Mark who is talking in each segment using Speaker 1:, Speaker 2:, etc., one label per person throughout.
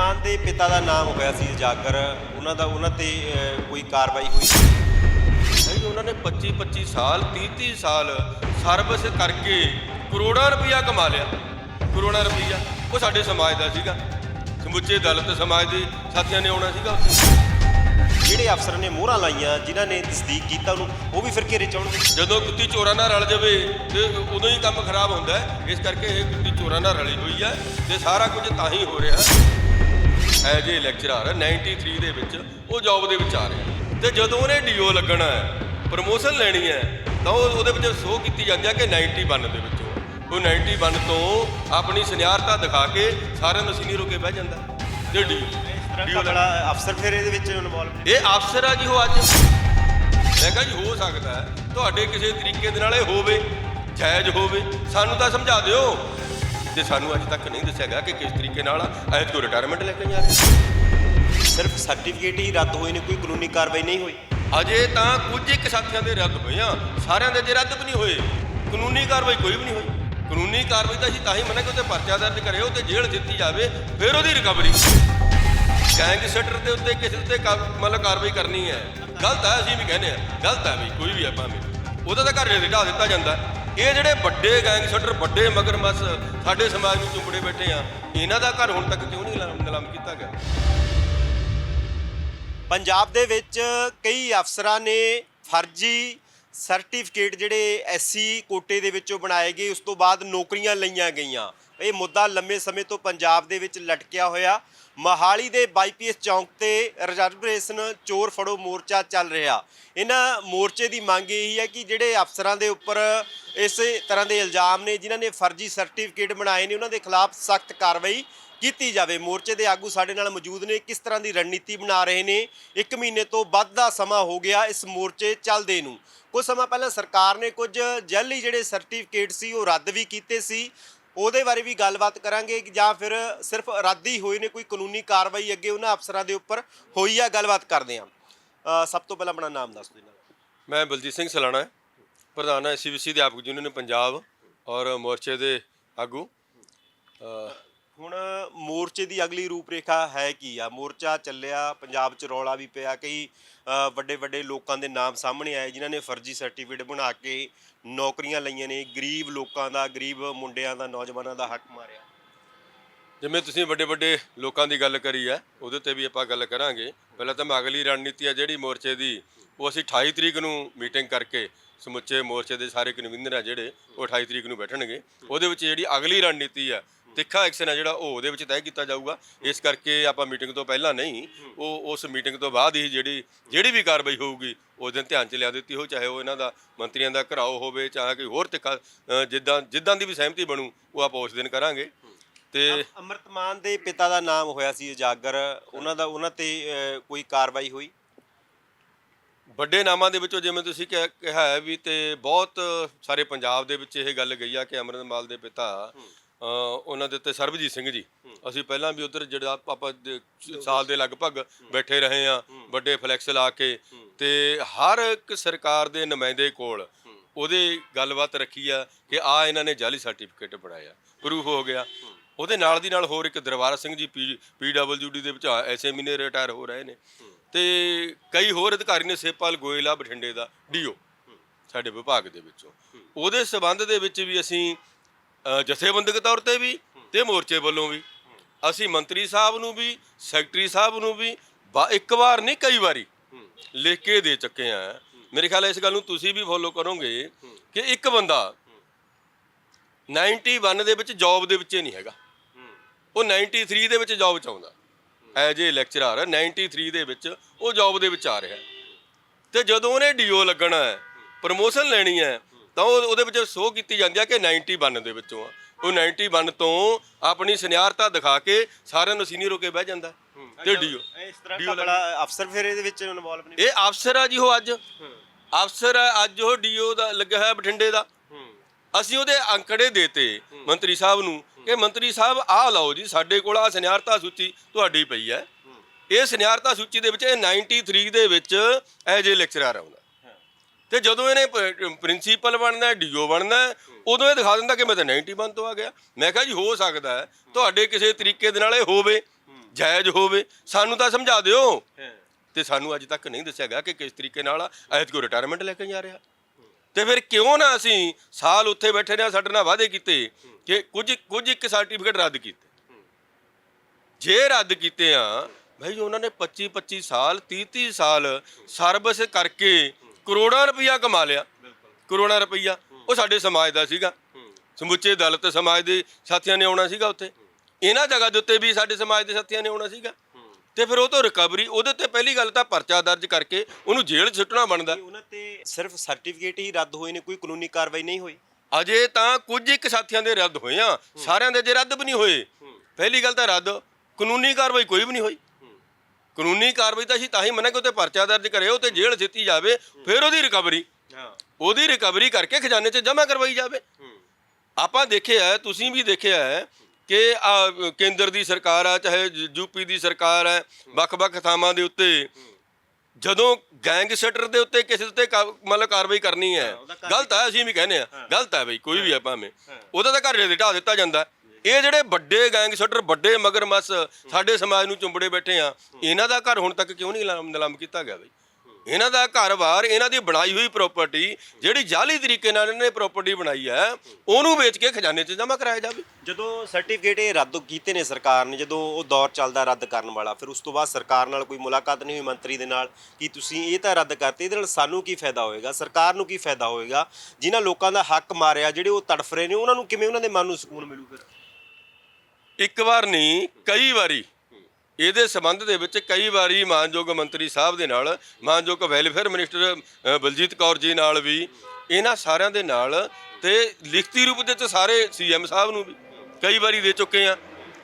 Speaker 1: ਮਾਨ ਦੇ ਪਿਤਾ ਦਾ ਨਾਮ ਹੋਇਆ ਸੀ ਜਾਗਰ। ਉਹਨਾਂ ਦਾ ਉਹਨਾਂ ਤੇ ਅਹ, ਕੋਈ ਕਾਰਵਾਈ ਹੋਈ
Speaker 2: ਨਹੀਂ ਉਹਨਾਂ ਨੇ 25 25 ਸਾਲ 30 30 ਸਾਲ ਸਰਵਿਸ ਕਰਕੇ ਕਰੋੜਾਂ ਰੁਪਇਆ ਕਮਾ ਲਿਆ। ਕਰੋੜਾਂ ਰੁਪਇਆ ਉਹ ਸਾਡੇ ਸਮਾਜ ਦਾ ਸੀਗਾ। ਸਮੁੱਚੇ ਦਲਿਤ ਸਮਾਜ ਦੇ ਸਾਥੀਆਂ ਨੇ ਆਉਣਾ ਸੀਗਾ ਉੱਥੇ।
Speaker 1: ਜਿਹੜੇ ਅਫਸਰ ਨੇ ਮੋਹਰਾਂ ਲਾਈਆਂ ਜਿਨ੍ਹਾਂ ਨੇ ਤਸਦੀਕ ਕੀਤਾ ਉਹਨੂੰ ਉਹ ਵੀ ਫਿਰ ਘੇਰੇ ਚਾਉਣਗੇ
Speaker 2: ਜਦੋਂ ਕੁੱਤੀ ਚੋਰਾਂ ਨਾਲ ਰਲ ਜਾਵੇ ਤੇ ਉਦੋਂ ਹੀ ਕੰਮ ਖਰਾਬ ਹੁੰਦਾ ਹੈ। ਇਸ ਕਰਕੇ ਇਹ ਕੁੱਤੀ ਚੋਰਾਂ ਨਾਲ ਰਲੀ ਹੋਈ ਹੈ ਤੇ ਸਾਰਾ ਕੁਝ ਤਾਂ ਹੀ ਹੋ ਰਿਹਾ। ਐਜ ਏ ਲੈਕਚਰਰ 93 ਦੇ ਵਿੱਚ ਉਹ ਜੌਬ ਦੇ ਵਿੱਚ ਆ ਰਿਹਾ ਤੇ ਜਦੋਂ ਉਹਨੇ ਡੀਓ ਲੱਗਣਾ ਹੈ ਪ੍ਰਮੋਸ਼ਨ ਲੈਣੀ ਹੈ ਤਾਂ ਉਹ ਉਹਦੇ ਵਿੱਚ ਸੋ ਕੀਤੀ ਜਾਂਦੀ ਹੈ ਕਿ 91 ਦੇ ਵਿੱਚੋਂ ਉਹ। 91 ਤੋਂ ਆਪਣੀ ਸਨਿਆਰਤਾ ਦਿਖਾ ਕੇ ਸਾਰਿਆਂ ਨੂੰ ਸੀਨੀਅਰ ਹੋ ਕੇ ਬਹਿ ਜਾਂਦਾ। ਤੇ ਡੀ ਡੀਓ
Speaker 1: ਬੜਾ ਅਫਸਰ ਫਿਰ ਇਹਦੇ ਵਿੱਚ ਇਨਵੋਲਵ
Speaker 2: ਇਹ ਅਫਸਰ ਆ ਜੀ ਉਹ ਅੱਜ। ਮੈਂ ਕਿਹਾ ਜੀ ਹੋ ਸਕਦਾ ਹੈ ਤੁਹਾਡੇ ਕਿਸੇ ਤਰੀਕੇ ਦੇ ਨਾਲ ਇਹ ਹੋਵੇ ਜਾਇਜ਼ ਹੋਵੇ ਸਾਨੂੰ ਤਾਂ ਸਮਝਾ ਦਿਓ। ਤੇ ਸਾਨੂੰ ਅੱਜ ਤੱਕ ਨਹੀਂ ਦੱਸਿਆ ਗਿਆ ਕਿ ਕਿਸ ਤਰੀਕੇ ਨਾਲ ਐਤ ਤੋਂ ਰਿਟਾਇਰਮੈਂਟ ਲੈ ਕੇ ਜਾ ਰਹੇ।
Speaker 1: ਸਿਰਫ ਸਰਟੀਫਿਕੇਟ ਹੀ ਰੱਦ ਹੋਏ ਨੇ ਕੋਈ ਕਾਨੂੰਨੀ ਕਾਰਵਾਈ ਨਹੀਂ ਹੋਈ।
Speaker 2: ਅਜੇ ਤਾਂ ਕੁਝ ਇੱਕ ਸਾਥੀਆਂ ਦੇ ਰੱਦ ਹੋਏ ਆ। ਸਾਰਿਆਂ ਦੇ ਜੇ ਰੱਦ ਵੀ ਨਹੀਂ ਹੋਏ। ਕਾਨੂੰਨੀ ਕਾਰਵਾਈ ਕੋਈ ਵੀ ਨਹੀਂ ਹੋਈ। ਕਾਨੂੰਨੀ ਕਾਰਵਾਈ ਤਾਂ ਅਸੀਂ ਤਾਂ ਹੀ ਮੰਨਾਂਗੇ ਉੱਤੇ ਪਰਚਾ ਦਰਜ ਕਰੇ ਉਹ ਤੇ ਜੇਲ੍ਹ ਦਿੱਤੀ ਜਾਵੇ ਫਿਰ ਉਹਦੀ ਰਿਕਵਰੀ ਗੈਂਗਸਟਰ ਦੇ ਉੱਤੇ ਕਿਸੇ ਉੱਤੇ ਮਤਲਬ ਕਾਰਵਾਈ ਕਰਨੀ ਹੈ। ਗਲਤ ਹੈ ਅਸੀਂ ਵੀ ਕਹਿੰਦੇ ਆ ਗਲਤ ਹੈ ਵੀ ਕੋਈ ਵੀ ਹੈ ਭਾਵੇਂ। ਉਹਦਾ ਤਾਂ ਘਰ ਢਾ ਦਿੱਤਾ ਜਾਂਦਾ। ਇਹ ਜਿਹੜੇ ਵੱਡੇ ਗੈਂਗਸਟਰ, ਵੱਡੇ ਮਗਰਮੱਛ ਸਾਡੇ ਸਮਾਜ ਨੂੰ ਚੁੰਬੜੇ ਬੈਠੇ ਆ, ਇਹਨਾਂ ਦਾ ਘਰ ਹੁਣ ਤੱਕ ਕਿਉਂ ਨਹੀਂ ਨਿਲਾਮ ਕੀਤਾ ਗਿਆ?
Speaker 1: ਪੰਜਾਬ ਦੇ ਵਿੱਚ ਕਈ ਅਫਸਰਾਂ ਨੇ ਫਰਜ਼ੀ ਸਰਟੀਫਿਕੇਟ ਜਿਹੜੇ ਐਸਸੀ ਕੋਟੇ ਦੇ ਵਿੱਚੋਂ ਬਣਾਏ ਗਏ, ਉਸ ਤੋਂ ਬਾਅਦ ਨੌਕਰੀਆਂ ਲਈਆਂ ਗਈਆਂ। ਇਹ ਮੁੱਦਾ ਲੰਮੇ ਸਮੇਂ ਤੋਂ ਪੰਜਾਬ ਦੇ ਵਿੱਚ ਲਟਕਿਆ ਹੋਇਆ। ਮਹਾਲੀ ਦੇ ਬਾਈਪੀਐਸ ਚੌਂਕ ਤੇ ਰਿਜ਼ਰਵੇਸ਼ਨ ਚੋਰ ਫੜੋ ਮੋਰਚਾ ਚੱਲ ਰਿਹਾ। ਇਹਨਾਂ ਮੋਰਚੇ ਦੀ ਮੰਗ ਇਹੀ ਹੈ ਕਿ ਜਿਹੜੇ ਅਫਸਰਾਂ ਦੇ ਉੱਪਰ ਇਸੇ ਤਰ੍ਹਾਂ ਦੇ ਇਲਜ਼ਾਮ ਨੇ, ਜਿਨ੍ਹਾਂ ਨੇ ਫਰਜ਼ੀ ਸਰਟੀਫਿਕੇਟ ਬਣਾਏ ਨੇ, ਉਹਨਾਂ ਦੇ ਖਿਲਾਫ ਸਖਤ ਕਾਰਵਾਈ ਕੀਤੀ ਜਾਵੇ। ਮੋਰਚੇ ਦੇ ਆਗੂ ਸਾਡੇ ਨਾਲ ਮੌਜੂਦ ਨੇ, ਕਿਸ ਤਰ੍ਹਾਂ ਦੀ ਰਣਨੀਤੀ ਬਣਾ ਰਹੇ ਨੇ, ਇੱਕ ਮਹੀਨੇ ਤੋਂ ਵੱਧ ਦਾ ਸਮਾਂ ਹੋ ਗਿਆ ਇਸ ਮੋਰਚੇ ਚੱਲਦੇ ਨੂੰ। ਕੁਝ ਸਮਾਂ ਪਹਿਲਾਂ ਸਰਕਾਰ ਨੇ ਕੁਝ ਜੈਲੀ ਜਿਹੜੇ ਸਰਟੀਫਿਕੇਟ ਸੀ, ਉਹ ਰੱਦ ਵੀ ਕੀਤੇ ਸੀ। ਉਹਦੇ ਬਾਰੇ ਵੀ ਗੱਲਬਾਤ ਕਰਾਂਗੇ ਜਾਂ ਫਿਰ ਸਿਰਫ ਰੱਦ ਹੀ ਹੋਏ ਨੇ ਕੋਈ ਕਾਨੂੰਨੀ ਕਾਰਵਾਈ ਅੱਗੇ ਉਹਨਾਂ ਅਫਸਰਾਂ ਦੇ ਉੱਪਰ ਹੋਈ ਆ, ਗੱਲਬਾਤ ਕਰਦੇ ਹਾਂ ਸਭ ਤੋਂ ਪਹਿਲਾਂ ਆਪਣਾ ਨਾਮ ਦੱਸ ਦਿਓ
Speaker 2: ਮੈਂ ਬਲਜੀਤ ਸਿੰਘ ਸਲਾਣਾ, ਪ੍ਰਧਾਨ ਐਸਸੀਬੀਸੀ ਦੇ ਆਪ ਯੂਨੀਅਨ ਪੰਜਾਬ ਔਰ ਮੋਰਚੇ ਦੇ ਆਗੂ।
Speaker 1: ਹੁਣ ਮੋਰਚੇ ਦੀ ਅਗਲੀ ਰੂਪਰੇਖਾ ਹੈ ਕੀ ਆ? ਮੋਰਚਾ ਚੱਲਿਆ, ਪੰਜਾਬ 'ਚ ਰੌਲਾ ਵੀ ਪਿਆ, ਕਈ ਵੱਡੇ ਵੱਡੇ ਲੋਕਾਂ ਦੇ ਨਾਮ ਸਾਹਮਣੇ ਆਏ, ਜਿਨ੍ਹਾਂ ਨੇ ਫਰਜ਼ੀ ਸਰਟੀਫਿਕੇਟ ਬਣਾ ਕੇ ਨੌਕਰੀਆਂ ਲਈਆਂ ਨੇ, ਗਰੀਬ ਲੋਕਾਂ ਦਾ, ਗਰੀਬ ਮੁੰਡਿਆਂ ਦਾ, ਨੌਜਵਾਨਾਂ ਦਾ ਹੱਕ ਮਾਰਿਆ।
Speaker 2: ਜਿਵੇਂ ਤੁਸੀਂ ਵੱਡੇ ਵੱਡੇ ਲੋਕਾਂ ਦੀ ਗੱਲ ਕਰੀ ਹੈ ਉਹਦੇ ਤੇ ਵੀ ਆਪਾਂ ਗੱਲ ਕਰਾਂਗੇ। ਪਹਿਲਾਂ ਤਾਂ ਮੈਂ ਅਗਲੀ ਰਣਨੀਤੀ ਆ, ਜਿਹੜੀ ਮੋਰਚੇ ਦੀ, ਉਹ ਅਸੀਂ 28 ਤਰੀਕ ਨੂੰ ਮੀਟਿੰਗ ਕਰਕੇ ਸਮੁੱਚੇ ਮੋਰਚੇ ਦੇ ਸਾਰੇ ਕਨਵੀਨਰ ਆ ਜਿਹੜੇ, ਉਹ 28 ਤਰੀਕ ਨੂੰ ਬੈਠਣਗੇ। ਉਹਦੇ ਵਿੱਚ ਜਿਹੜੀ ਅਗਲੀ ਰਣਨੀਤੀ ਆ ਤਿੱਖਾ ਐਕਸ਼ਨ ਆ ਜਿਹੜਾ ਉਹ ਉਹਦੇ ਵਿੱਚ ਤੈਅ ਕੀਤਾ ਜਾਊਗਾ। ਇਸ ਕਰਕੇ ਆਪਾਂ ਮੀਟਿੰਗ ਤੋਂ ਪਹਿਲਾਂ ਨਹੀਂ ਉਹ ਉਸ ਮੀਟਿੰਗ ਤੋਂ ਬਾਅਦ ਹੀ ਜਿਹੜੀ ਜਿਹੜੀ ਵੀ ਕਾਰਵਾਈ ਹੋਊਗੀ ਉਸ ਦਿਨ ਧਿਆਨ ਚ ਲਿਆ ਦਿੱਤੀ ਹੋ ਚਾਹੇ ਉਹ ਇਹਨਾਂ ਦਾ ਮੰਤਰੀਆਂ ਦਾ ਘਰਾਓ ਹੋਵੇ ਚਾਹੇ ਕੋਈ ਹੋਰ ਤਿੱਖਾ ਜਿੱਦਾਂ ਜਿੱਦਾਂ ਦੀ ਵੀ ਸਹਿਮਤੀ ਬਣੂ ਉਹ ਆਪਾਂ ਉਸ ਦਿਨ ਕਰਾਂਗੇ। ਤੇ
Speaker 1: ਅਮਰਤਮਾਨ ਦੇ ਪਿਤਾ ਦਾ ਨਾਮ ਹੋਇਆ ਸੀ ਉਜਾਗਰ। ਉਹਨਾਂ ਦਾ ਉਹਨਾਂ ਤੇ ਕੋਈ ਕਾਰਵਾਈ ਹੋਈ?
Speaker 2: ਵੱਡੇ ਨਾਮਾਂ ਦੇ ਵਿੱਚੋਂ ਜਿਵੇਂ ਤੁਸੀਂ ਕਿਹਾ ਹੈ ਵੀ ਤੇ ਬਹੁਤ ਸਾਰੇ ਪੰਜਾਬ ਦੇ ਵਿੱਚ ਇਹ ਗੱਲ ਗਈ ਆ ਕਿ ਅਮਰਿੰਦਰਪਾਲ ਦੇ ਪਿਤਾ ਉਹਨਾਂ ਦੇ ਉੱਤੇ ਸਰਬਜੀਤ ਸਿੰਘ ਜੀ। ਅਸੀਂ ਪਹਿਲਾਂ ਵੀ ਉਧਰ ਜਿਹੜਾ ਆਪਾਂ ਦੇ ਸਾਲ ਦੇ ਲਗਭਗ ਬੈਠੇ ਰਹੇ ਆ ਵੱਡੇ ਫਲੈਕਸ ਲਾ ਕੇ। ਤੇ ਹਰ ਇੱਕ ਸਰਕਾਰ ਦੇ ਨੁਮਾਇੰਦੇ ਕੋਲ ਉਹਦੇ ਗੱਲਬਾਤ ਰੱਖੀ ਆ ਕਿ ਆ ਇਹਨਾਂ ਨੇ ਜਾਲੀ ਸਰਟੀਫਿਕੇਟ ਬਣਾਇਆ ਪ੍ਰੂਫ ਹੋ ਗਿਆ। ਉਹਦੇ ਨਾਲ ਦੀ ਨਾਲ ਹੋਰ ਇੱਕ ਦਰਬਾਰਾ ਸਿੰਘ ਜੀ ਪੀਡਬਲਯੂਡੀ ਦੇ ਵਿੱਚ ਐਸਏ ਮਹੀਨੇ ਰਿਟਾਇਰ ਹੋ ਰਹੇ ਨੇ। ਤੇ ਕਈ ਹੋਰ ਅਧਿਕਾਰੀ ਨੇ, ਸੇਪਾਲ ਗੋਇਲਾ ਬਠਿੰਡੇ ਦਾ ਡੀਓ ਸਾਡੇ ਵਿਭਾਗ ਦੇ ਵਿੱਚੋਂ। ਉਹਦੇ ਸਬੰਧ ਦੇ ਵਿੱਚ ਵੀ ਅਸੀਂ ਅ, ਜਥੇਬੰਦਕ ਤੌਰ ਤੇ ਵੀ ਤੇ ਮੋਰਚੇ ਵੱਲੋਂ ਵੀ। ਅਸੀਂ ਮੰਤਰੀ ਸਾਹਿਬ ਨੂੰ ਵੀ ਸੈਕਟਰੀ ਸਾਹਿਬ ਨੂੰ ਵੀ ਬਾ- ਇੱਕ ਵਾਰ ਨਹੀਂ ਕਈ ਵਾਰੀ ਲਿਖ ਕੇ ਦੇ ਚੁੱਕੇ ਆ। ਮੇਰੇ ਖਿਆਲ ਹੈ ਇਸ ਗੱਲ ਨੂੰ ਤੁਸੀਂ ਵੀ ਫੋਲੋ ਕਰੋਗੇ ਕਿ ਇੱਕ ਬੰਦਾ 91 ਦੇ ਵਿੱਚ ਜੌਬ ਦੇ ਵਿੱਚ ਹੀ ਨਹੀਂ ਹੈਗਾ। ਉਹ 93 ਦੇ ਵਿੱਚ ਜੌਬ ਚ ਆਉਂਦਾ। ਐਜ ਏ ਲੈਕਚਰਰ 93 ਦੇ ਵਿੱਚ ਉਹ ਜੌਬ ਦੇ ਵਿੱਚ ਆ ਰਿਹਾ। ਤੇ ਜਦੋਂ ਉਹਨੇ ਡੀਓ ਲੱਗਣਾ ਹੈ ਪ੍ਰਮੋਸ਼ਨ ਲੈਣੀ ਹੈ ਤਾਂ ਉਹ ਉਹਦੇ ਵਿੱਚ ਸੋ ਕੀਤੀ ਜਾਂਦੀ ਹੈ ਕਿ 91 ਦੇ ਵਿੱਚੋਂ ਆ। ਉਹ 91 ਤੋਂ ਆਪਣੀ ਸਨਿਆਰਤਾ ਦਿਖਾ ਕੇ ਸਾਰਿਆਂ ਨੂੰ ਸੀਨੀਅਰ ਹੋ ਕੇ ਬਹਿ ਜਾਂਦਾ। ਤੇ ਡੀਓ।
Speaker 1: ਇਸ ਤਰ੍ਹਾਂ ਦਾ ਅਫਸਰ ਫਿਰ ਇਹਦੇ ਵਿੱਚ ਇਨਵੋਲਵ ਨੇ
Speaker 2: ਇਹ ਅਫਸਰ ਆ ਜੀ ਉਹ ਅੱਜ। ਅਫਸਰ ਆ ਅੱਜ ਉਹ ਡੀਓ ਦਾ ਲੱਗਿਆ ਹੋਇਆ ਬਠਿੰਡੇ ਦਾ। ਅਸੀਂ ਉਹਦੇ ਅੰਕੜੇ ਦੇਤੇ ਮੰਤਰੀ ਸਾਹਿਬ ਨੂੰ ਕਿ ਮੰਤਰੀ ਸਾਹਿਬ ਆਹ ਲਓ ਜੀ ਸਾਡੇ ਕੋਲ ਆ ਸਨਿਆਰਤਾ ਸੂਚੀ ਤੁਹਾਡੀ ਪਈ ਹੈ। ਇਹ ਸਨਿਆਰਤਾ ਸੂਚੀ ਦੇ ਵਿੱਚ ਇਹ 93 ਦੇ ਵਿੱਚ ਐਜ ਏ ਲੈਕਚਰਰ ਆਉਂਦਾ ਤੇ ਜਦੋਂ ਇਹਨੇ ਪ੍ਰਿੰਸੀਪਲ ਬਣਨਾ ਡੀਓ ਬਣਨਾ ਉਦੋਂ ਇਹ ਦਿਖਾ ਦਿੰਦਾ ਕਿ ਮੈਂ ਤਾਂ 91 ਤੋਂ ਆ ਗਿਆ। ਮੈਂ ਕਿਹਾ ਜੀ ਹੋ ਸਕਦਾ ਹੈ ਤੁਹਾਡੇ ਕਿਸੇ ਤਰੀਕੇ ਦੇ ਨਾਲ ਇਹ ਹੋਵੇ ਜਾਇਜ਼ ਹੋਵੇ ਸਾਨੂੰ ਤਾਂ ਸਮਝਾ ਦਿਓ। ਤੇ ਸਾਨੂੰ ਅੱਜ ਤੱਕ ਨਹੀਂ ਦੱਸਿਆ ਗਿਆ ਕਿ ਕਿਸ ਤਰੀਕੇ ਨਾਲ ਐਤ ਕੋ ਰਿਟਾਇਰਮੈਂਟ ਲੈ ਕੇ ਜਾ ਰਿਹਾ। ਤੇ ਫਿਰ ਕਿਉਂ ਨਾ ਅਸੀਂ ਸਾਲ ਉੱਥੇ ਬੈਠੇ ਰਹੇ ਸਾਡੇ ਨਾਲ ਵਾਅਦੇ ਕੀਤੇ ਕਿ ਕੁਝ ਕੁਝ ਇੱਕ ਸਰਟੀਫਿਕੇਟ ਰੱਦ ਕੀਤੇ। ਜੇ ਰੱਦ ਕੀਤੇ ਆ ਭਾਈ ਉਹਨਾਂ ਨੇ 25 25 ਸਾਲ 30 30 ਸਾਲ ਸਰਵਿਸ ਕਰਕੇ ਕਰੋੜਾਂ ਰੁਪਈਆ ਕਮਾ ਲਿਆ। ਕਰੋੜਾਂ ਰੁਪਈਆ। ਉਹ ਸਾਡੇ ਸਮਾਜ ਦਾ ਸੀਗਾ। ਸਮੁੱਚੇ ਦਲਿਤ ਸਮਾਜ ਦੇ ਸਾਥੀਆਂ ਨੇ ਆਉਣਾ ਸੀਗਾ ਉੱਥੇ। ਇਹਨਾਂ ਜਗ੍ਹਾ ਦੇ ਉੱਤੇ ਵੀ ਸਾਡੇ ਸਮਾਜ ਦੇ ਸਾਥੀਆਂ ਨੇ ਆਉਣਾ ਸੀਗਾ। ਤੇ ਫਿਰ ਉਹ ਤੋਂ ਰਿਕਵਰੀ ਉਹਦੇ ਤੇ ਪਹਿਲੀ ਗੱਲ ਤਾਂ ਪਰਚਾ ਦਰਜ ਕਰਕੇ ਉਹਨੂੰ ਜੇਲ੍ਹ 'ਚ ਸੁੱਟਣਾ ਬਣਦਾ।
Speaker 1: ਉਹਨਾਂ ਤੇ ਸਿਰਫ ਸਰਟੀਫਿਕੇਟ ਹੀ ਰੱਦ ਹੋਏ ਨੇ ਕੋਈ ਕਾਨੂੰਨੀ ਕਾਰਵਾਈ ਨਹੀਂ ਹੋਈ?
Speaker 2: ਅਜੇ ਤਾਂ ਕੁਝ ਇੱਕ ਸਾਥੀਆਂ ਦੇ ਰੱਦ ਹੋਏ ਆ। ਸਾਰਿਆਂ ਦੇ ਜੇ ਰੱਦ ਵੀ ਨਹੀਂ ਹੋਏ। ਪਹਿਲੀ ਗੱਲ ਤਾਂ ਰੱਦ। ਕਾਨੂੰਨੀ ਕਾਰਵਾਈ ਕੋਈ ਵੀ ਨਹੀਂ ਹੋਈ। ਕਾਨੂੰਨੀ ਕਾਰਵਾਈ ਤਾਂ ਅਸੀਂ ਤਾਂ ਹੀ ਮੰਨਾ ਕਿ ਉੱਤੇ ਪਰਚਾ ਦਰਜ ਕਰੇ ਉਹ ਤੇ ਜੇਲ੍ਹ ਦਿੱਤੀ ਜਾਵੇ ਫਿਰ ਉਹਦੀ ਰਿਕਵਰੀ।
Speaker 1: ਹਾਂ।
Speaker 2: ਉਹਦੀ ਰਿਕਵਰੀ ਕਰਕੇ ਖਜ਼ਾਨੇ 'ਚ ਜਮ੍ਹਾਂ ਕਰਵਾਈ ਜਾਵੇ। ਆਪਾਂ ਦੇਖਿਆ ਹੈ, ਤੁਸੀਂ ਵੀ ਦੇਖਿਆ ਹੈ ਕਿ ਆ ਕੇਂਦਰ ਦੀ ਸਰਕਾਰ ਆ ਚਾਹੇ ਯੂਪੀ ਦੀ ਸਰਕਾਰ ਹੈ ਵੱਖ-ਵੱਖ ਥਾਵਾਂ ਦੇ ਉੱਤੇ ਜਦੋਂ ਗੈਂਗਸਟਰ ਦੇ ਉੱਤੇ ਕਿਸੇ ਉੱਤੇ ਮਤਲਬ ਕਾਰਵਾਈ ਕਰਨੀ ਹੈ ਗਲਤ ਹੈ ਅਸੀਂ ਵੀ ਕਹਿੰਦੇ ਆ ਗਲਤ ਹੈ ਬਈ ਕੋਈ ਵੀ ਹੈ। ਭਾਵੇਂ। ਉਹਦਾ ਤਾਂ ਘਰ ਦੇ ਢਾ ਦਿੱਤਾ ਜਾਂਦਾ। ਇਹ ਜਿਹੜੇ ਵੱਡੇ ਗੈਂਗਸਟਰ ਵੱਡੇ ਮਗਰਮੱਛ ਸਾਡੇ ਸਮਾਜ ਨੂੰ ਚੁੰਬੜੇ ਬੈਠੇ ਆ, ਇਹਨਾਂ ਦਾ ਘਰ ਹੁਣ ਤੱਕ ਕਿਉਂ ਨਹੀਂ ਨਿਲਾਮ ਨਿਲਾਮ ਕੀਤਾ ਗਿਆ ਬਈ? ਇਹਨਾਂ ਦਾ ਘਰ-ਬਾਰ, ਇਹਨਾਂ ਦੀ ਬਣਾਈ ਹੋਈ ਪ੍ਰਾਪਰਟੀ ਜਿਹੜੀ ਜਾਲੀ ਤਰੀਕੇ ਨਾਲ ਇਹਨਾਂ ਨੇ ਪ੍ਰਾਪਰਟੀ ਬਣਾਈ ਹੈ ਉਹਨੂੰ ਵੇਚ ਕੇ ਖਜ਼ਾਨੇ 'ਚ ਜਮ੍ਹਾਂ ਕਰਾਇਆ ਜਾਵੇ।
Speaker 1: ਜਦੋਂ ਸਰਟੀਫਿਕੇਟ ਇਹ ਰੱਦ ਕੀਤੇ ਨੇ ਸਰਕਾਰ ਨੇ, ਜਦੋਂ ਉਹ ਦੌਰ ਚੱਲਦਾ ਰੱਦ ਕਰਨ ਵਾਲਾ, ਫਿਰ ਉਸ ਤੋਂ ਬਾਅਦ ਸਰਕਾਰ ਨਾਲ ਕੋਈ ਮੁਲਾਕਾਤ ਨਹੀਂ ਹੋਈ ਮੰਤਰੀ ਦੇ ਨਾਲ, ਕਿ ਤੁਸੀਂ ਇਹ ਤਾਂ ਰੱਦ ਕਰਤੇ, ਇਹਦੇ ਨਾਲ ਸਾਨੂੰ ਕੀ ਫਾਇਦਾ ਹੋਏਗਾ? ਸਰਕਾਰ ਨੂੰ ਕੀ ਫਾਇਦਾ ਹੋਏਗਾ? ਜਿਨ੍ਹਾਂ ਲੋਕਾਂ ਦਾ ਹੱਕ ਮਾਰਿਆ, ਜਿਹੜੇ ਉਹ ਤੜਫ ਰਹੇ ਨੇ, ਉਹਨਾਂ ਨੂੰ ਕਿਵੇਂ ਉਹਨਾਂ ਦੇ ਮਨ ਨੂੰ ਸਕੂਨ ਮਿਲੂ ਫਿਰ?
Speaker 2: ਇੱਕ ਵਾਰ ਨਹੀਂ, ਕਈ ਵਾਰੀ। ਇਹਦੇ ਸੰਬੰਧ ਦੇ ਵਿੱਚ ਕਈ ਵਾਰੀ ਮਾਨਯੋਗ ਮੰਤਰੀ ਸਾਹਿਬ ਦੇ ਨਾਲ, ਮਾਨਯੋਗ ਵੈਲਫੇਅਰ ਮਿਨਿਸਟਰ ਬਲਜੀਤ ਕੌਰ ਜੀ ਨਾਲ ਵੀ, ਇਹਨਾਂ ਸਾਰਿਆਂ ਦੇ ਨਾਲ ਤੇ ਲਿਖਤੀ ਰੂਪ ਦੇ ਵਿੱਚ ਸਾਰੇ ਸੀਐਮ ਸਾਹਿਬ ਨੂੰ ਵੀ ਕਈ ਵਾਰੀ ਦੇ ਚੁੱਕੇ ਆ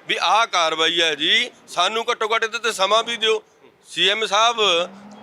Speaker 2: ਵੀ ਆਹ ਕਾਰਵਾਈ ਹੈ ਜੀ, ਸਾਨੂੰ ਘੱਟੋ ਘੱਟ ਇਹਦੇ ਤੇ ਸਮਾਂ ਵੀ ਦਿਓ। ਸੀਐਮ ਸਾਹਿਬ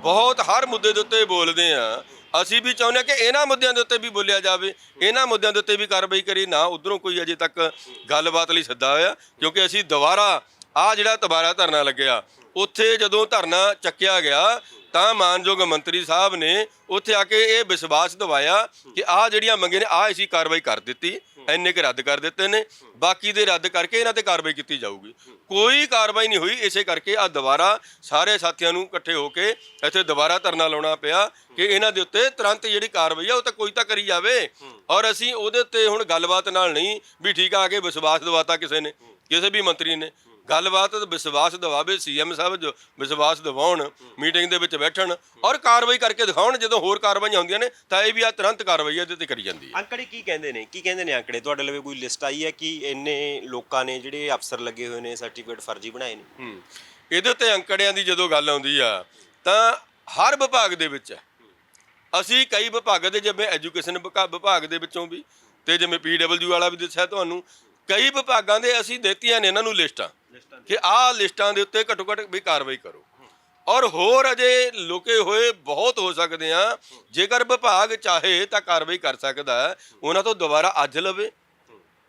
Speaker 2: ਬਹੁਤ ਹਰ ਮੁੱਦੇ ਦੇ ਉੱਤੇ ਬੋਲਦੇ ਆ ਅਸੀਂ ਵੀ ਚਾਹੁੰਦੇ ਹਾਂ ਕਿ ਇਹਨਾਂ ਮੁੱਦਿਆਂ ਦੇ ਉੱਤੇ ਵੀ ਬੋਲਿਆ ਜਾਵੇ, ਇਹਨਾਂ ਮੁੱਦਿਆਂ ਦੇ ਉੱਤੇ ਵੀ ਕਾਰਵਾਈ ਕਰੀ, ਨਾ ਉਧਰੋਂ ਕੋਈ ਅਜੇ ਤੱਕ ਗੱਲਬਾਤ ਲਈ ਸੱਦਾ ਹੋਇਆ, ਕਿਉਂਕਿ ਅਸੀਂ ਦੁਬਾਰਾ ਆ ਜਿਹੜਾ ਦੁਬਾਰਾ ਧਰਨਾ ਲੱਗਿਆ, ਉੱਥੇ ਜਦੋਂ ਧਰਨਾ ਚੱਕਿਆ ਗਿਆ, ਤਾਂ ਮਾਨਯੋਗ ਮੰਤਰੀ ਸਾਹਿਬ ਨੇ ਉੱਥੇ ਆ ਕੇ ਇਹ ਵਿਸ਼ਵਾਸ ਦਿਵਾਇਆ ਕਿ ਆਹ ਜਿਹੜੀਆਂ ਮੰਗੇ ਨੇ, ਆਹ ਅਸੀਂ ਕਾਰਵਾਈ ਕਰ ਦਿੱਤੀ, ਇੰਨੇ ਕੁ ਰੱਦ ਕਰ ਦਿੱਤੇ ਨੇ। ਬਾਕੀ ਦੇ ਰੱਦ ਕਰਕੇ ਇਹਨਾਂ ਤੇ ਕਾਰਵਾਈ ਕੀਤੀ ਜਾਊਗੀ। ਕੋਈ ਕਾਰਵਾਈ ਨਹੀਂ ਹੋਈ, ਇਸੇ ਕਰਕੇ ਆ ਦੁਬਾਰਾ ਸਾਰੇ ਸਾਥੀਆਂ ਨੂੰ ਇਕੱਠੇ ਹੋ ਕੇ ਇੱਥੇ ਦੁਬਾਰਾ ਧਰਨਾ ਲਾਉਣਾ ਪਿਆ ਕਿ ਇਹਨਾਂ ਦੇ ਉੱਤੇ ਤੁਰੰਤ ਜਿਹੜੀ ਕਾਰਵਾਈ ਆ, ਉਹ ਤਾਂ ਕੋਈ ਤਾਂ ਕਰੀ ਜਾਵੇ। ਔਰ ਅਸੀਂ ਉਹਦੇ ਉੱਤੇ ਹੁਣ ਗੱਲਬਾਤ ਨਾਲ ਨਹੀਂ ਵੀ ਠੀਕ ਆ ਕੇ ਵਿਸ਼ਵਾਸ ਦਿਵਾਤਾ ਕਿਸੇ ਨੇ, ਕਿਸੇ ਵੀ ਮੰਤਰੀ ਨੇ। ਗੱਲਬਾਤ ਤੇ ਵਿਸ਼ਵਾਸ ਦਿਵਾਵੇ ਸੀਐਮ ਸਾਹਿਬ ਜੋ ਵਿਸ਼ਵਾਸ ਦਿਵਾਉਣ ਮੀਟਿੰਗ ਦੇ ਵਿੱਚ ਬੈਠਣ ਔਰ ਕਾਰਵਾਈ ਕਰਕੇ ਦਿਖਾਉਣ ਜਦੋਂ ਹੋਰ ਕਾਰਵਾਈਆਂ ਹੁੰਦੀਆਂ ਨੇ ਤਾਂ ਇਹ ਵੀ ਆ ਤੁਰੰਤ ਕਾਰਵਾਈ ਇਹਦੇ ਤੇ ਕਰੀ ਜਾਂਦੀ ਹੈ।
Speaker 1: ਅੰਕੜੇ ਕੀ ਕਹਿੰਦੇ ਨੇ? ਕੀ ਕਹਿੰਦੇ ਨੇ ਅੰਕੜੇ? ਤੁਹਾਡੇ ਲਵੇ ਕੋਈ ਲਿਸਟ ਆਈ ਹੈ ਕਿ ਇੰਨੇ ਲੋਕਾਂ ਨੇ ਜਿਹੜੇ ਅਫਸਰ ਲੱਗੇ ਹੋਏ ਨੇ ਸਰਟੀਫਿਕੇਟ ਫਰਜ਼ੀ ਬਣਾਏ ਨੇ?
Speaker 2: ਇਹਦੇ ਉੱਤੇ ਅੰਕੜਿਆਂ ਦੀ ਜਦੋਂ ਗੱਲ ਆਉਂਦੀ ਆ ਤਾਂ ਹਰ ਵਿਭਾਗ ਦੇ ਵਿੱਚ ਅਸੀਂ ਕਈ ਵਿਭਾਗ ਦੇ ਜਿਵੇਂ ਐਜੂਕੇਸ਼ਨ ਵਿਭਾਗ ਦੇ ਵਿੱਚੋਂ ਵੀ ਤੇ ਜਿਵੇਂ ਪੀਡਬਲਯੂ ਵਾਲਾ ਵੀ ਦੱਸਿਆ ਤੁਹਾਨੂੰ ਕਈ ਵਿਭਾਗਾਂ ਦੇ ਅਸੀਂ ਦਿੱਤੀਆਂ ਨੇ ਇਹਨਾਂ ਨੂੰ ਲਿਸਟਾਂ। ਕਿ ਆਹ ਲਿਸਟਾਂ ਦੇ ਉੱਤੇ ਘੱਟੋ ਘੱਟ ਵੀ ਕਾਰਵਾਈ ਕਰੋ। ਔਰ ਹੋਰ ਅਜੇ ਲੁਕੇ ਹੋਏ ਬਹੁਤ ਹੋ ਸਕਦੇ ਆ। ਜੇਕਰ ਵਿਭਾਗ ਚਾਹੇ ਤਾਂ ਕਾਰਵਾਈ ਕਰ ਸਕਦਾ ਉਹਨਾਂ ਤੋਂ ਦੁਬਾਰਾ ਅੱਜ ਲਵੇ।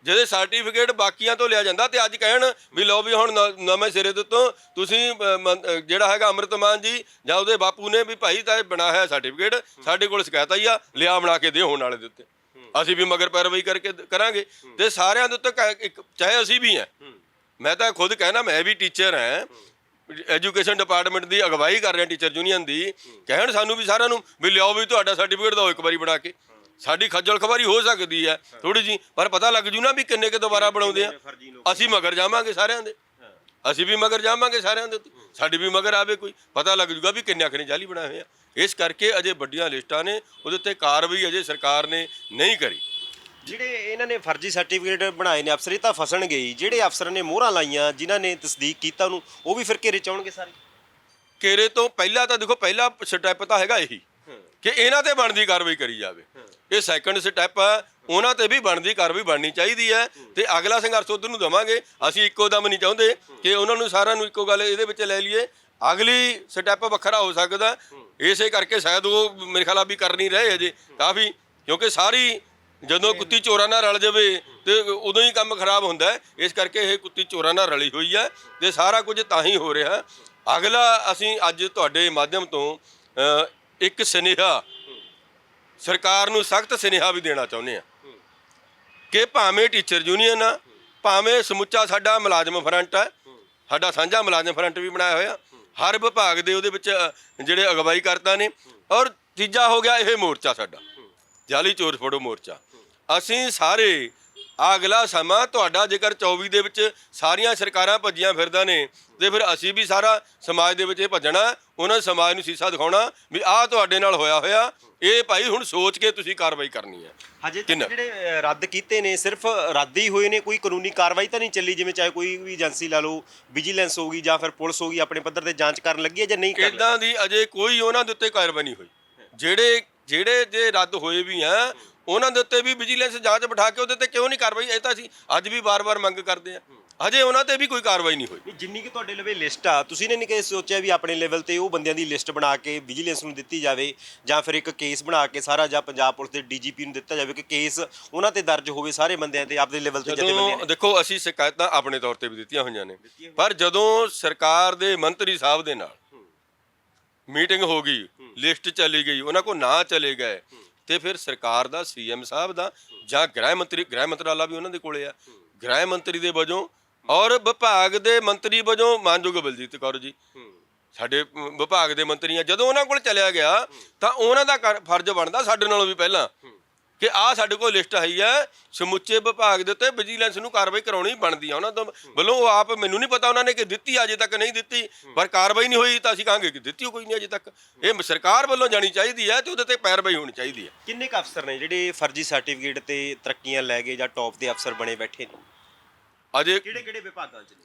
Speaker 2: ਜਿਹਦੇ ਸਰਟੀਫਿਕੇਟ ਬਾਕੀਆਂ ਤੋਂ ਲਿਆ ਜਾਂਦਾ ਤੇ ਅੱਜ ਕਹਿਣ ਵੀ ਲਓ ਵੀ ਹੁਣ ਨਵੇਂ ਸਿਰੇ ਦੇ ਉੱਤੋਂ ਤੁਸੀਂ ਜਿਹੜਾ ਹੈਗਾ ਅੰਮ੍ਰਿਤਮਾਨ ਜੀ ਜਾਂ ਉਹਦੇ ਬਾਪੂ ਨੇ ਵੀ ਭਾਈ ਤਾਂ ਇਹ ਬਣਾਇਆ ਹੈ ਸਰਟੀਫਿਕੇਟ, ਸਾਡੇ ਕੋਲ ਸ਼ਿਕਾਇਤ ਆਈ ਆ, ਲਿਆ ਬਣਾ ਕੇ ਦੇ ਹੋਣ ਵਾਲੇ ਦੇ ਉੱਤੇ। ਅਸੀਂ ਵੀ ਮਗਰ ਪੈਰਵਾਈ ਕਰਕੇ ਕਰਾਂਗੇ। ਤੇ ਸਾਰਿਆਂ ਦੇ ਉੱਤੇ ਇੱਕ, ਚਾਹੇ ਅਸੀਂ ਵੀ ਹਾਂ ਮੈਂ ਤਾਂ ਖੁਦ ਕਹਿਣਾ ਮੈਂ ਵੀ ਟੀਚਰ ਹਾਂ। ਐਜੂਕੇਸ਼ਨ ਡਿਪਾਰਟਮੈਂਟ ਦੀ ਅਗਵਾਈ ਕਰ ਰਿਹਾ ਟੀਚਰ ਯੂਨੀਅਨ ਦੀ। ਕਹਿਣ ਸਾਨੂੰ ਵੀ ਸਾਰਿਆਂ ਨੂੰ ਵੀ ਲਿਆਓ ਵੀ ਤੁਹਾਡਾ ਸਰਟੀਫਿਕੇਟ ਦਿਓ ਇੱਕ ਵਾਰੀ ਬਣਾ ਕੇ। ਸਾਡੀ ਖੱਜਲ ਖਵਾਰੀ ਹੋ ਸਕਦੀ ਹੈ ਥੋੜੀ ਜੀ ਪਰ ਪਤਾ ਲੱਗ ਜੂ ਨਾ ਵੀ ਕਿੰਨੇ ਕੇ ਦੁਬਾਰਾ ਬਣਾਉਂਦੇ ਆ। ਅਸੀਂ ਮਗਰ ਜਾਵਾਂਗੇ ਸਾਰਿਆਂ ਦੇ। ਅਸੀਂ ਵੀ ਮਗਰ ਜਾਵਾਂਗੇ ਸਾਰਿਆਂ ਦੇ। ਸਾਡੀ ਵੀ ਮਗਰ ਆਵੇ ਕੋਈ। ਪਤਾ ਲੱਗ ਜੂਗਾ ਵੀ ਕਿੰਨੇ ਅੱਖ ਨੇ ਜਾਲੀ ਬਣਾਏ ਹੋਏ ਆ। ਇਸ ਕਰਕੇ ਅਜੇ ਵੱਡੀਆਂ ਲਿਸਟਾਂ ਨੇ ਉਹਦੇ ਉੱਤੇ ਕਾਰਵਾਈ ਅਜੇ ਸਰਕਾਰ ਨੇ ਨਹੀਂ ਕਰੀ।
Speaker 1: ਜਿਹੜੇ ਇਹਨਾਂ ਨੇ ਫਰਜ਼ੀ ਸਰਟੀਫਿਕੇਟ ਬਣਾਏ ਨੇ ਅਫਸਰ, ਇਹ ਤਾਂ ਫਸਣਗੇ ਹੀ। ਜਿਹੜੇ ਅਫਸਰ ਨੇ ਮੋਹਰਾਂ ਲਾਈਆਂ, ਜਿਨ੍ਹਾਂ ਨੇ ਤਸਦੀਕ ਕੀਤਾ ਉਹਨੂੰ, ਉਹ ਵੀ ਫਿਰ ਘੇਰੇ ਚ ਆਉਣਗੇ ਸਾਰੇ?
Speaker 2: ਘੇਰੇ ਤੋਂ ਪਹਿਲਾਂ ਤਾਂ ਦੇਖੋ, ਪਹਿਲਾ ਸਟੈਪ ਤਾਂ ਹੈਗਾ ਇਹੀ, ਕਿ ਇਹਨਾਂ ਤੇ ਬਣਦੀ ਕਾਰਵਾਈ ਕਰੀ ਜਾਵੇ। ਇਹ ਸੈਕੰਡ ਸਟੈਪ ਹੈ ਉਹਨਾਂ ਤੇ ਵੀ ਬਣਦੀ ਕਾਰਵਾਈ ਬਣਨੀ ਚਾਹੀਦੀ ਹੈ ਤੇ ਅਗਲਾ ਸੰਘਰਸ਼ ਉਧਰ ਨੂੰ ਦਵਾਂਗੇ। ਅਸੀਂ ਇੱਕੋ ਦਮ ਨਹੀਂ ਚਾਹੁੰਦੇ ਕਿ ਉਹਨਾਂ ਨੂੰ ਸਾਰਿਆਂ ਨੂੰ ਇੱਕੋ ਗੱਲ ਇਹਦੇ ਵਿੱਚ ਲੈ ਲਈਏ। ਅਗਲੀ ਸਟੈਪ ਵੱਖਰਾ ਹੋ ਸਕਦਾ। ਇਸੇ ਕਰਕੇ ਸ਼ਾਇਦ ਉਹ ਮੇਰੇ ਖਿਆਲ ਆ ਵੀ ਕਰ ਨਹੀਂ ਰਹੇ ਅਜੇ, ਕਾਫੀ, ਕਿਉਂਕਿ ਸਾਰੀ ਜਦੋਂ ਕੁੱਤੀ ਚੋਰਾਂ ਨਾਲ ਰਲ ਜਾਵੇ ਤੇ ਉਦੋਂ ਹੀ ਕੰਮ ਖਰਾਬ ਹੁੰਦਾ ਹੈ। ਇਸ ਕਰਕੇ ਇਹ ਕੁੱਤੀ ਚੋਰਾਂ ਨਾਲ ਰਲੀ ਹੋਈ ਹੈ ਤੇ ਸਾਰਾ ਕੁਝ ਤਾਂ ਹੀ ਹੋ ਰਿਹਾ। ਅਗਲਾ ਅਸੀਂ ਅੱਜ ਤੁਹਾਡੇ ਮਾਧਿਅਮ ਤੋਂ ਅ, ਇੱਕ ਸੁਨੇਹਾ ਸਰਕਾਰ ਨੂੰ ਸਖਤ ਸੁਨੇਹਾ ਵੀ ਦੇਣਾ ਚਾਹੁੰਦੇ ਆ ਕਿ ਭਾਵੇਂ ਟੀਚਰ ਯੂਨੀਅਨ ਆ ਭਾਵੇਂ ਸਮੁੱਚਾ ਸਾਡਾ ਮੁਲਾਜ਼ਮ ਫਰੰਟ ਹੈ ਸਾਡਾ ਸਾਂਝਾ ਮੁਲਾਜ਼ਮ ਫਰੰਟ ਵੀ ਬਣਾਇਆ ਹੋਇਆ ਹਰ ਵਿਭਾਗ ਦੇ ਉਹਦੇ ਵਿੱਚ ਅ, ਜਿਹੜੇ ਅਗਵਾਈ ਕਰਤਾ ਨੇ ਔਰ ਤੀਜਾ ਹੋ ਗਿਆ ਇਹ ਮੋਰਚਾ ਸਾਡਾ। ਜਾਲੀ ਚੋਰ ਫੋੜੋ ਮੋਰਚਾ। ਅਸੀਂ ਸਾਰੇ ਅਗਲਾ ਸਮਾਂ ਤੁਹਾਡਾ ਜੇਕਰ 24 ਦੇ ਵਿੱਚ ਸਾਰੀਆਂ ਸਰਕਾਰਾਂ ਭੱਜੀਆਂ ਫਿਰਦਾ ਨੇ ਤੇ ਫਿਰ ਅਸੀਂ ਵੀ ਸਾਰਾ ਸਮਾਜ ਦੇ ਵਿੱਚ ਇਹ ਭੱਜਣਾ ਉਹਨਾਂ ਸਮਾਜ ਨੂੰ ਸੀਸਾ ਦਿਖਾਉਣਾ ਵੀ ਆਹ ਤੁਹਾਡੇ ਨਾਲ ਹੋਇਆ ਹੋਇਆ ਇਹ ਭਾਈ ਹੁਣ ਸੋਚ ਕੇ ਤੁਸੀਂ ਕਾਰਵਾਈ ਕਰਨੀ ਹੈ
Speaker 1: ਹਜੇ ਤੱਕ? ਜਿਹੜੇ ਰੱਦ ਕੀਤੇ ਨੇ ਸਿਰਫ ਰੱਦ ਹੀ ਹੋਏ ਨੇ ਕੋਈ ਕਾਨੂੰਨੀ ਕਾਰਵਾਈ ਤਾਂ ਨਹੀਂ ਚੱਲੀ ਜਿਵੇਂ ਚਾਹੇ ਕੋਈ ਵੀ ਏਜੰਸੀ ਲਾ ਲਓ ਵਿਜੀਲੈਂਸ ਹੋਗੀ ਜਾਂ ਫਿਰ ਪੁਲਿਸ ਹੋਗੀ ਆਪਣੇ ਪੱਧਰ ਤੇ ਜਾਂਚ ਕਰਨ ਲੱਗੀ ਹੈ ਜਾਂ ਨਹੀਂ ਕਰ?
Speaker 2: ਇਦਾਂ ਦੀ ਅਜੇ ਕੋਈ ਉਹਨਾਂ ਦੇ ਉੱਤੇ ਕਾਰਵਾਈ ਨਹੀਂ ਹੋਈ ਜਿਹੜੇ ਜਿਹੜੇ ਜੇ ਰੱਦ ਹੋਏ ਵੀ ਆ ਉਹਨਾਂ ਦੇ ਉੱਤੇ ਵੀ ਵਿਜੀਲੈਂਸ ਜਾਂਚ ਬਿਠਾ ਕੇ ਉਹਦੇ ਤੇ ਕਿਉਂ ਨਹੀਂ ਕਾਰਵਾਈ? ਇਹ ਤਾਂ ਅਸੀਂ ਅੱਜ ਵੀ ਵਾਰ-ਵਾਰ ਮੰਗ ਕਰਦੇ ਆ ਅਜੇ ਉਹਨਾਂ ਤੇ ਵੀ ਕੋਈ ਕਾਰਵਾਈ ਨਹੀਂ ਹੋਈ।
Speaker 1: ਜਿੰਨੀ ਕਿ ਤੁਹਾਡੇ ਲਵੇ ਲਿਸਟ ਆ ਤੁਸੀਂ ਨੇ ਨਹੀਂ ਕਿ ਸੋਚਿਆ ਵੀ ਆਪਣੇ ਲੈਵਲ ਤੇ ਉਹ ਬੰਦਿਆਂ ਦੀ ਲਿਸਟ ਬਣਾ ਕੇ ਵਿਜੀਲੈਂਸ ਨੂੰ ਦਿੱਤੀ ਜਾਵੇ ਜਾਂ ਫਿਰ ਇੱਕ ਕੇਸ ਬਣਾ ਕੇ ਸਾਰਾ ਜਾਂ ਪੰਜਾਬ ਪੁਲਿਸ ਦੇ ਡੀਜੀਪੀ ਨੂੰ ਦਿੱਤਾ ਜਾਵੇ? ਕਿ ਕੇਸ ਉਹਨਾਂ ਤੇ ਦਰਜ ਹੋਵੇ ਸਾਰੇ ਬੰਦਿਆਂ ਤੇ ਆਪਦੇ ਲੈਵਲ ਤੇ ਜਥੇਬੰਦੀਆਂ
Speaker 2: ਜਦੋਂ
Speaker 1: ਨੇ
Speaker 2: ਦੇਖੋ ਅਸੀਂ ਸ਼ਿਕਾਇਤਾਂ ਆਪਣੇ ਤੌਰ ਤੇ ਵੀ ਦਿੱਤੀਆਂ ਹੋਈਆਂ ਨੇ। ਪਰ ਜਦੋਂ ਸਰਕਾਰ ਦੇ ਮੰਤਰੀ ਸਾਹਿਬ ਦੇ ਨਾਲ ਮੀਟਿੰਗ ਹੋ ਗਈ ਲਿਸਟ ਚਲੀ ਗਈ ਉਹਨਾਂ ਕੋ ਨਾ ਚਲੇ ਗਏ ਤੇ ਫਿਰ ਸਰਕਾਰ ਦਾ ਸੀਐਮ ਸਾਹਿਬ ਦਾ ਜਾਂ ਗ੍ਰਹਿ ਮੰਤਰੀ, ਗ੍ਰਹਿ ਮੰਤਰਾਲਾ ਵੀ ਉਹਨਾਂ ਦੇ ਕੋਲੇ ਆ। ਗ੍ਰਹਿ ਮੰਤਰੀ ਦੇ ਵਜੋਂ ਔਰ ਵਿਭਾਗ ਦੇ ਮੰਤਰੀ ਵਜੋਂ ਮਾਨਯੋਗ ਬਲਜੀਤ ਕੌਰ ਜੀ। ਸਾਡੇ ਵਿਭਾਗ ਦੇ ਮੰਤਰੀ ਆ ਜਦੋਂ ਉਹਨਾਂ ਕੋਲ ਚਲਿਆ ਗਿਆ ਤਾਂ ਉਹਨਾਂ ਦਾ ਕਰ- ਫਰਜ਼ ਬਣਦਾ ਸਾਡੇ ਨਾਲੋਂ ਵੀ ਪਹਿਲਾਂ। ਕਿ ਆ ਸਾਡੇ ਕੋਲ ਲਿਸਟ ਆਈ ਹੈ ਸਮੁੱਚੇ ਵਿਭਾਗ ਦੇ ਉੱਤੇ ਵਿਜੀਲੈਂਸ ਨੂੰ ਕਾਰਵਾਈ ਕਰਾਉਣੀ ਬਣਦੀ ਆ। ਉਹਨਾਂ ਤੋਂ ਵੱਲੋਂ ਉਹ ਆਪ ਮੈਨੂੰ ਨਹੀਂ ਪਤਾ ਉਹਨਾਂ ਨੇ ਕਿ ਦਿੱਤੀ ਅਜੇ ਤੱਕ ਨਹੀਂ ਦਿੱਤੀ ਪਰ ਕਾਰਵਾਈ ਨਹੀਂ ਹੋਈ ਤਾਂ ਅਸੀਂ ਕਹਾਂਗੇ ਕਿ ਦਿੱਤੀ ਕੋਈ ਨਹੀਂ ਅਜੇ ਤੱਕ। ਇਹ ਸਰਕਾਰ ਵੱਲੋਂ ਜਾਣੀ ਚਾਹੀਦੀ ਹੈ ਤੇ ਉਹਦੇ ਤੇ ਪੈਰਵਾਈ ਹੋਣੀ ਚਾਹੀਦੀ ਹੈ।
Speaker 1: ਕਿੰਨੇ ਕੁ ਅਫਸਰ ਨੇ ਜਿਹੜੇ ਫਰਜ਼ੀ ਸਰਟੀਫਿਕੇਟ ਤੇ ਤਰੱਕੀਆਂ ਲੈ ਗਏ ਜਾਂ ਟੌਪ ਦੇ ਅਫਸਰ ਬਣੇ ਬੈਠੇ ਨੇ?
Speaker 2: ਅਜੇ
Speaker 1: ਕਿਹੜੇ ਕਿਹੜੇ ਵਿਭਾਗਾਂ 'ਚ ਨੇ?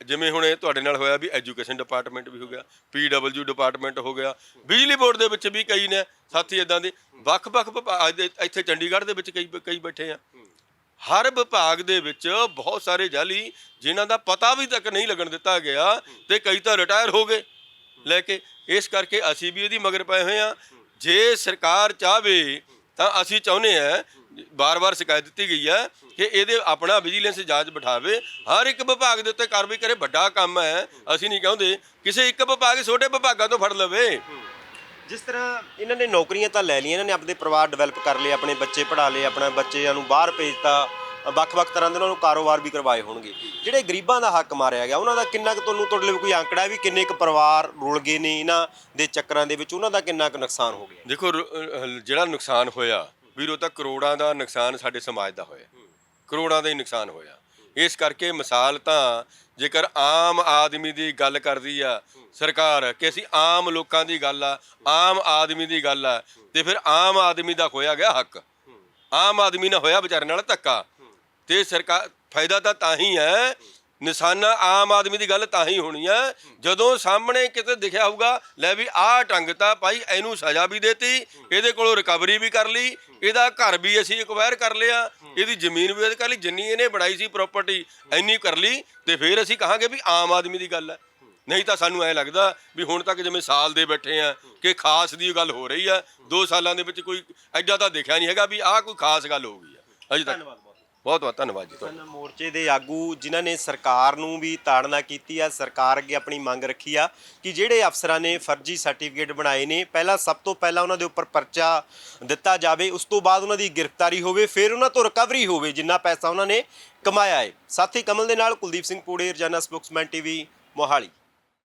Speaker 2: ਜਿਵੇਂ ਹੁਣ ਇਹ ਤੁਹਾਡੇ ਨਾਲ ਹੋਇਆ ਵੀ ਐਜੂਕੇਸ਼ਨ ਡਿਪਾਰਟਮੈਂਟ ਵੀ ਹੋ ਗਿਆ, ਪੀਡਬਲਯੂ ਡਿਪਾਰਟਮੈਂਟ ਹੋ ਗਿਆ, ਬਿਜਲੀ ਬੋਰਡ ਦੇ ਵਿੱਚ ਵੀ ਕਈ ਨੇ, ਸਾਥੀ ਇਦਾਂ ਦੇ, ਵੱਖ-ਵੱਖ ਵਿਭਾਗ ਦੇ ਇੱਥੇ ਚੰਡੀਗੜ੍ਹ ਦੇ ਵਿੱਚ ਕਈ ਕਈ ਬੈਠੇ ਆ। ਹਰ ਵਿਭਾਗ ਦੇ ਵਿੱਚ ਬਹੁਤ ਸਾਰੇ ਜਾਲੀ, ਜਿਨ੍ਹਾਂ ਦਾ ਪਤਾ ਵੀ ਤੱਕ ਨਹੀਂ ਲੱਗਣ ਦਿੱਤਾ ਗਿਆ ਤੇ ਕਈ ਤਾਂ ਰਿਟਾਇਰ ਹੋ ਗਏ। ਲੈ ਕੇ ਇਸ ਕਰਕੇ ਅਸੀਂ ਵੀ ਇਹਦੀ ਮਗਰ ਪਏ ਹੋਏ ਆ। ਜੇ ਸਰਕਾਰ ਚਾਹਵੇ ਤਾਂ ਅਸੀਂ ਚਾਹੁੰਦੇ ਆ ਬਾਰ-ਬਾਰ ਸ਼ਿਕਾਇਤ ਦਿੱਤੀ ਗਈ ਹੈ ਕਿ ਇਹਦੇ ਆਪਣਾ ਵਿਜੀਲੈਂਸ ਜਾਂਚ ਬਿਠਾਵੇ। ਹਰ ਇੱਕ ਵਿਭਾਗ ਦੇ ਉੱਤੇ ਕਾਰਵਾਈ ਕਰੇ ਵੱਡਾ ਕੰਮ ਹੈ। ਅਸੀਂ ਨਹੀਂ ਕਹਿੰਦੇ ਕਿਸੇ ਇੱਕ ਵਿਭਾਗ ਛੋਟੇ ਵਿਭਾਗਾਂ ਤੋਂ ਫੜ ਲਵੇ।
Speaker 1: ਜਿਸ ਤਰ੍ਹਾਂ ਇਹਨਾਂ ਨੇ ਨੌਕਰੀਆਂ ਤਾਂ ਲੈ ਲਈਆਂ ਇਹਨਾਂ ਨੇ ਆਪਣੇ ਪਰਿਵਾਰ ਡਿਵੈਲਪ ਕਰ ਲਏ ਆਪਣੇ ਬੱਚੇ ਪੜ੍ਹਾ ਲਏ ਆਪਣਾ ਬੱਚਿਆਂ ਨੂੰ ਬਾਹਰ ਭੇਜਤਾ। ਵੱਖ-ਵੱਖ ਤਰ੍ਹਾਂ ਦੇ ਉਹਨਾਂ ਨੂੰ ਕਾਰੋਬਾਰ ਵੀ ਕਰਵਾਏ ਹੋਣਗੇ। ਜਿਹੜੇ ਗਰੀਬਾਂ ਦਾ ਹੱਕ ਮਾਰਿਆ ਗਿਆ ਉਹਨਾਂ ਦਾ ਕਿੰਨਾ ਕੁ ਤੁਹਾਨੂੰ ਤੁਹਾਡੇ ਲਈ ਕੋਈ ਹੈ ਵੀ ਕਿੰਨੇ ਕੁ ਪਰਿਵਾਰ ਰੁਲ ਗਏ ਨੇ ਇਹਨਾਂ ਦੇ ਚੱਕਰਾਂ ਦੇ ਵਿੱਚ? ਉਹਨਾਂ ਦਾ ਕਿੰਨਾ ਕੁ ਨੁਕਸਾਨ ਹੋ ਗਿਆ?
Speaker 2: ਦੇਖੋ ਜਿਹੜਾ ਨੁਕਸਾਨ ਹੋਇਆ ਵੀਰੋ ਤਾਂ ਕਰੋੜਾਂ ਦਾ ਨੁਕਸਾਨ ਸਾਡੇ ਸਮਾਜ ਦਾ ਹੋਇਆ। ਕਰੋੜਾਂ ਦਾ ਹੀ ਨੁਕਸਾਨ ਹੋਇਆ। ਇਸ ਕਰਕੇ ਮਿਸਾਲ ਤਾਂ ਜੇਕਰ ਆਮ ਆਦਮੀ ਦੀ ਗੱਲ ਕਰਦੀ ਆ ਸਰਕਾਰ ਕਿ ਅਸੀਂ ਆਮ ਲੋਕਾਂ ਦੀ ਗੱਲ ਆ ਆਮ ਆਦਮੀ ਦੀ ਗੱਲ ਆ ਤੇ ਫਿਰ ਆਮ ਆਦਮੀ ਦਾ ਖੋਇਆ ਗਿਆ ਹੱਕ। ਆਮ ਆਦਮੀ ਨਾਲ ਹੋਇਆ ਵਿਚਾਰੇ ਨਾਲ ਧੱਕਾ। ਤੇ ਸਰਕਾਰ ਫਾਇਦਾ ਤਾਂ ਤਾਂ ਹੀ ਹੈ। ਨਿਸ਼ਾਨਾ ਆਮ ਆਦਮੀ ਦੀ ਗੱਲ ਤਾਂ ਹੀ ਹੋਣੀ ਹੈ ਜਦੋਂ ਸਾਹਮਣੇ ਕਿਤੇ ਦਿਖਿਆ ਹੋਊਗਾ, ਲੈ ਵੀ ਆਹ ਟੰਗ ਤਾਂ ਭਾਈ ਇਹਨੂੰ ਸਜ਼ਾ ਵੀ ਦੇਤੀ, ਇਹਦੇ ਕੋਲੋਂ ਰਿਕਵਰੀ ਵੀ ਕਰ ਲਈ, ਇਹਦਾ ਘਰ ਵੀ ਅਸੀਂ ਐਕਵਾਇਰ ਕਰ ਲਿਆ, ਇਹਦੀ ਜ਼ਮੀਨ ਵੀ ਕਰ ਲਈ, ਜਿੰਨੀ ਇਹਨੇ ਬਣਾਈ ਸੀ ਪ੍ਰਾਪਰਟੀ ਇੰਨੀ ਕਰ ਲਈ ਤੇ ਫਿਰ ਅਸੀਂ ਕਹਾਂਗੇ ਵੀ ਆਮ ਆਦਮੀ ਦੀ ਗੱਲ ਹੈ ਨਹੀਂ ਤਾਂ ਸਾਨੂੰ ਐ ਲੱਗਦਾ ਵੀ ਹੁਣ ਤੱਕ ਜਿਵੇਂ ਸਾਲ ਦੇ ਬੈਠੇ ਆ ਕਿ ਖਾਸ ਦੀ ਗੱਲ ਹੋ ਰਹੀ ਆ 2 ਸਾਲਾਂ ਦੇ ਵਿੱਚ ਕੋਈ ਐਡਾ ਤਾਂ ਦੇਖਿਆ ਨਹੀਂ ਹੈਗਾ ਵੀ ਆਹ ਕੋਈ ਖਾਸ ਗੱਲ ਹੋ ਗਈ ਆ। ਅਜੇ ਤੱਕ।
Speaker 1: ਧੰਨਵਾਦ। ਬਹੁਤ
Speaker 2: ਬਹੁਤ ਧੰਨਵਾਦ ਜੀ ਤੁਹਾਡਾ।
Speaker 1: ਮੋਰਚੇ ਦੇ ਆਗੂ ਜਿਨ੍ਹਾਂ ਨੇ ਸਰਕਾਰ ਨੂੰ ਵੀ ਤਾੜਨਾ ਕੀਤੀ ਆ, ਸਰਕਾਰ ਅੱਗੇ ਆਪਣੀ ਮੰਗ ਰੱਖੀ ਆ ਕਿ ਜਿਹੜੇ ਅਫਸਰਾਂ ਨੇ ਫਰਜ਼ੀ ਸਰਟੀਫਿਕੇਟ ਬਣਾਏ ਨੇ, ਪਹਿਲਾਂ ਸਭ ਤੋਂ ਪਹਿਲਾਂ ਉਹਨਾਂ ਦੇ ਉੱਪਰ ਪਰਚਾ ਦਿੱਤਾ ਜਾਵੇ, ਉਸ ਤੋਂ ਬਾਅਦ ਉਹਨਾਂ ਦੀ ਗ੍ਰਿਫਤਾਰੀ ਹੋਵੇ, ਫਿਰ ਉਹਨਾਂ ਤੋਂ ਰਿਕਵਰੀ ਹੋਵੇ, ਜਿੰਨਾ ਪੈਸਾ ਉਹਨਾਂ ਨੇ ਕਮਾਇਆ ਹੈ। ਸਾਥੀ ਕਮਲ ਦੇ ਨਾਲ ਕੁਲਦੀਪ ਸਿੰਘ ਪੂੜੇ, ਰਜਾਨਾ ਸਪੋਕਸਮੈਨ ਟੀਵੀ, ਮੋਹਾਲੀ।